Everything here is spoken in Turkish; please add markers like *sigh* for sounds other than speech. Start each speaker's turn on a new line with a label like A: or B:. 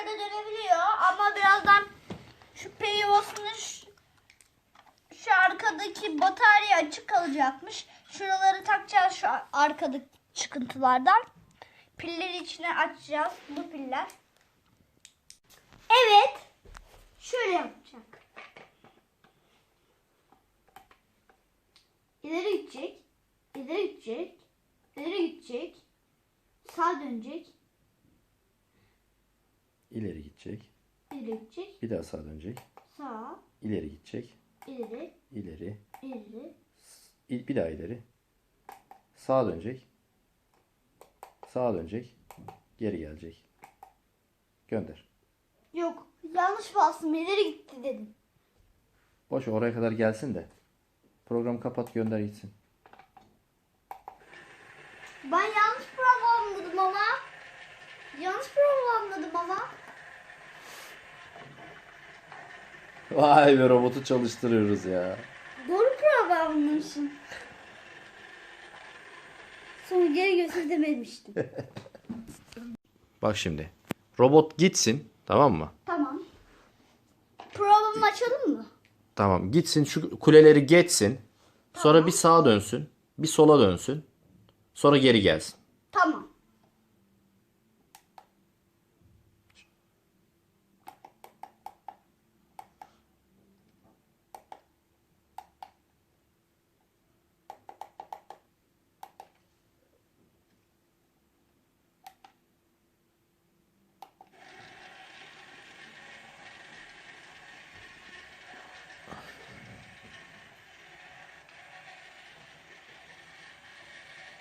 A: şöyle dönebiliyor ama birazdan şu perivosunu şu arkadaki batarya açık kalacakmış. Şuraları takacağız şu arkadaki çıkıntılardan. Pilleri içine açacağız. Bu piller. Evet. Şöyle yapacak. İleri gidecek. İleri gidecek. İleri gidecek. Sağa dönecek.
B: İleri gidecek.
A: İleri gidecek.
B: Bir daha sağa dönecek.
A: Sağ.
B: İleri gidecek.
A: ileri,
B: İleri.
A: ileri.
B: İ- Bir daha ileri. Sağa dönecek. Sağa dönecek. Geri gelecek. Gönder.
A: Yok. Yanlış bastım. İleri gitti dedim.
B: Boş ver, oraya kadar gelsin de. Programı kapat gönder gitsin.
A: Ben yanlış programladım ama. Yanlış programladım ama.
B: Vay be robotu çalıştırıyoruz ya.
A: Doğru programlamışım. Sonra geri götür dememiştim. *laughs*
B: Bak şimdi. Robot gitsin. Tamam mı?
A: tamam. Programı açalım mı?
B: Tamam. Gitsin şu kuleleri geçsin. Sonra bir sağa dönsün. Bir sola dönsün. Sonra geri gelsin.